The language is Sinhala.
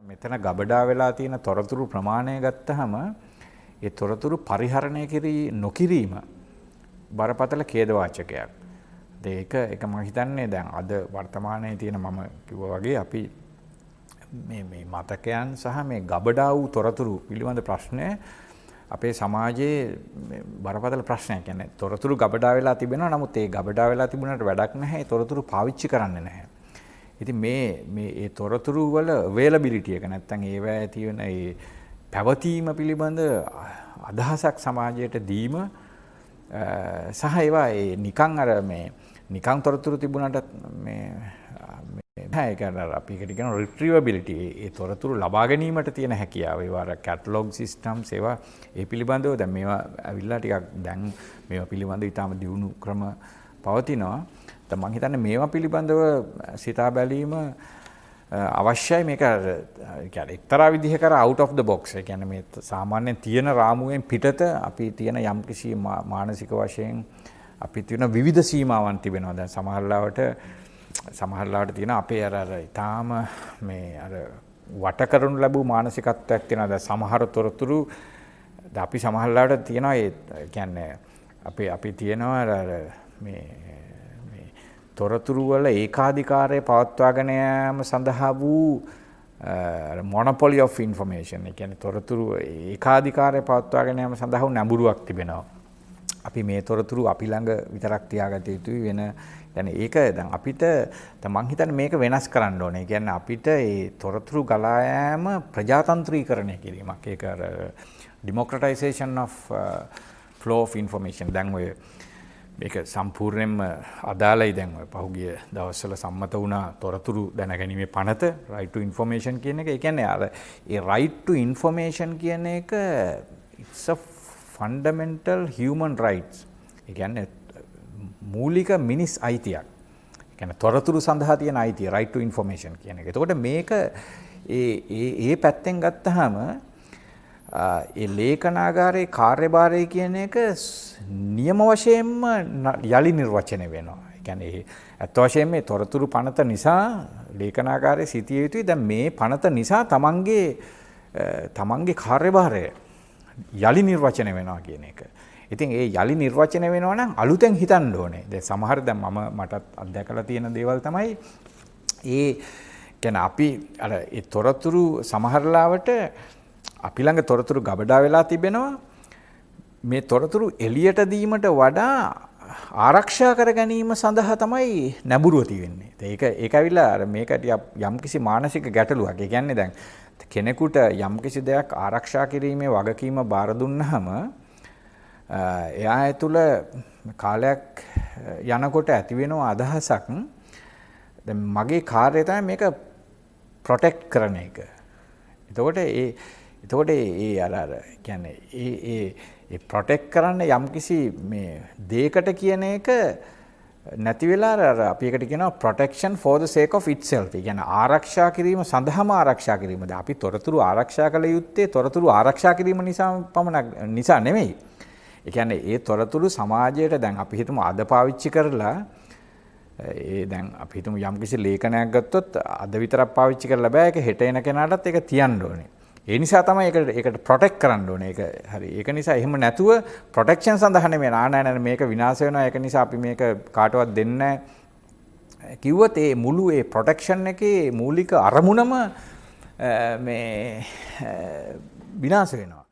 මෙතන ගබඩා වෙලා තියෙන තොරතුරු ප්‍රමාණය ගත්තහම ඒ තොරතුරු පරිහරණය කිරී නොකිරීම බරපතල ඛේදවාචකයක්. ඒක එක මම හිතන්නේ දැන් අද වර්තමානයේ තියෙන මම කිව්වා වගේ අපි මේ මේ මතකයන් සහ මේ ගබඩා වූ තොරතුරු පිළිබඳ ප්‍රශ්නය අපේ සමාජයේ බරපතල ප්‍රශ්නයක්. කියන්නේ තොරතුරු ගබඩා වෙලා තිබෙනවා. නමුත් ඒ ගබඩා වෙලා තිබුණාට වැඩක් නැහැ. ඒ තොරතුරු පාවිච්චි කරන්නේ නැහැ. ඉතින් මේ මේ ඒ තොරතුරු වල අවේලබිලිටි එක නැත්තම් ඒවැ තියෙන ඒ පැවතීම පිළිබඳ අදහසක් සමාජයට දීම සහ ඒවා ඒ නිකන් අර මේ නිකන් තොරතුරු තිබුණාට මේ නැහැ ඒක අර අපි එකට කියන රිට්‍රීවබිලිටි ඒ තොරතුරු ලබා ගැනීමට තියෙන හැකියාව. ඒවා අර කැටලොග් සිස්ටම්ස් ඒවා ඒ පිළිබඳව දැන් මේවා ඇවිල්ලා ටිකක් දැන් මේවා පිළිබඳව ඊටාම දියුණු ක්‍රම පවතිනවා. දැන් මම හිතන්නේ මේවා පිළිබඳව සිතා බැලීම අවශ්‍යයි. මේක කියන්නේ එක්තරා විදිහකට out of the box. ඒ කියන්නේ මේ සාමාන්‍යයෙන් තියෙන රාමුවෙන් පිටත අපි තියෙන යම්කිසි මානසික වශයෙන් අපි තියෙන විවිධ සීමාවන් තිබෙනවා. දැන් සමහරවිට සමහරලාට තියෙන අපේ අර අර ඊටාම මේ අර වට කරනු ලැබූ මානසිකත්වයක් තියෙනවා. දැන් සමහර තොරතුරු අපි සමහරලාට තියෙනවා ඒ කියන්නේ අපි අපි තියෙනවා අර මේ මේ තොරතුරු වල ඒකාධිකාරය පවත්වාගෙන යාම සඳහා වූ මොනොපොලි ඔෆ් ඉන්ෆර්මේෂන්. ඒ කියන්නේ තොරතුරු ඒකාධිකාරය පවත්වාගෙන යාම සඳහා වූ නැඹුරුවක් තිබෙනවා. අපි මේ තොරතුරු අපි ළඟ විතරක් තියාගත යුතුයි වෙන يعني ඒක දැන් අපිට මං හිතන්නේ මේක වෙනස් කරන්න ඕනේ. කියන්නේ අපිට ඒ තොරතුරු ගලා යෑම ප්‍රජාතන්ත්‍රීකරණය කිරීමක්. ඒක අර democratization of uh, flow of information. දැන් ඔය මේක සම්පූර්ණයෙන්ම අදාළයි දැන් ඔය පහුගිය දවස්වල සම්මත වුණා තොරතුරු දැනගැනීමේ පනත right to information කියන එක. ඒ කියන්නේ අර ඒ right to information කියන එක it's a fundamental human rights. ඒ කියන්නේ මූලික මිනිස් අයිතියක්. ගැන තොරතුරු සඳහා තියෙන අයිතිය right to information කියන එක. එතකොට මේක ඒ ඒ ඒ පැත්තෙන් ගත්තහම ඒ ලේඛනාගාරයේ කාර්යභාරය කියන එක නියම වශයෙන්ම යලි නිර්වචනය වෙනවා. ඒ කියන්නේ ඇත්ත වශයෙන්ම මේ තොරතුරු පනත නිසා ලේඛනාගාරයේ සිටිය යුතුයි. දැන් මේ පනත නිසා තමන්ගේ තමන්ගේ කාර්යභාරය යලි නිර්වචනය වෙනවා කියන එක. ඉතින් ඒ යලි නිර්වචනය වෙනවා නම් අලුතෙන් හිතන්න ඕනේ. දැන් සමහර දැන් මම මටත් අත්දැකලා තියෙන දේවල් තමයි ඒ කියන්නේ අපි අර ඒ තොරතුරු සමහරලාවට අපි ළඟ තොරතුරු ගබඩා වෙලා තිබෙනවා. මේ තොරතුරු එළියට දීමට වඩා ආරක්ෂා කර ගැනීම සඳහා තමයි නැඹුරුව තියෙන්නේ. ඒක ඒක ඇවිල්ලා අර මේක යම්කිසි මානසික ගැටලුවක්. ඒ කියන්නේ දැන් කෙනෙකුට යම්කිසි දෙයක් ආරක්ෂා කිරීමේ වගකීම බාර දුන්නාම එයා ඇතුළ කාලයක් යනකොට ඇති වෙනවා අදහසක් දැන් මගේ කාර්යය තමයි මේක ප්‍රොටෙක්ට් කරන එක. එතකොට ඒ එතකොට ඒ අර අර කියන්නේ ඒ ඒ ඒ ප්‍රොටෙක්ට් කරන්න යම්කිසි මේ දෙයකට කියන එක නැති වෙලා අර අපි එකට කියනවා protection for the sake of itself. ඒ කියන්නේ ආරක්ෂා කිරීම සඳහාම ආරක්ෂා කිරීමද. අපි තොරතුරු ආරක්ෂා කළ යුත්තේ තොරතුරු ආරක්ෂා කිරීම නිසා පමණක් නිසා නෙමෙයි. ඒ කියන්නේ ඒ තොරතුරු සමාජයට දැන් අපි හිතමු අද පාවිච්චි කරලා ඒ දැන් අපි හිතමු යම්කිසි ලේඛනයක් ගත්තොත් අද විතරක් පාවිච්චි කරලා බෑ ඒක හෙට එන කෙනාටත් ඒක තියන්න ඕනේ. ඒ නිසා තමයි ඒකට ඒකට ප්‍රොටෙක්ට් කරන්න ඕනේ. ඒක හරි. ඒක නිසා එහෙම නැතුව ප්‍රොටෙක්ෂන් සඳහා නෙමෙයි නා නෑ නෑ මේක විනාශ වෙනවා. ඒක නිසා අපි මේක කාටවත් දෙන්නේ කිව්වොත් ඒ මුළු ඒ ප්‍රොටෙක්ෂන් එකේ මූලික අරමුණම මේ විනාශ වෙනවා.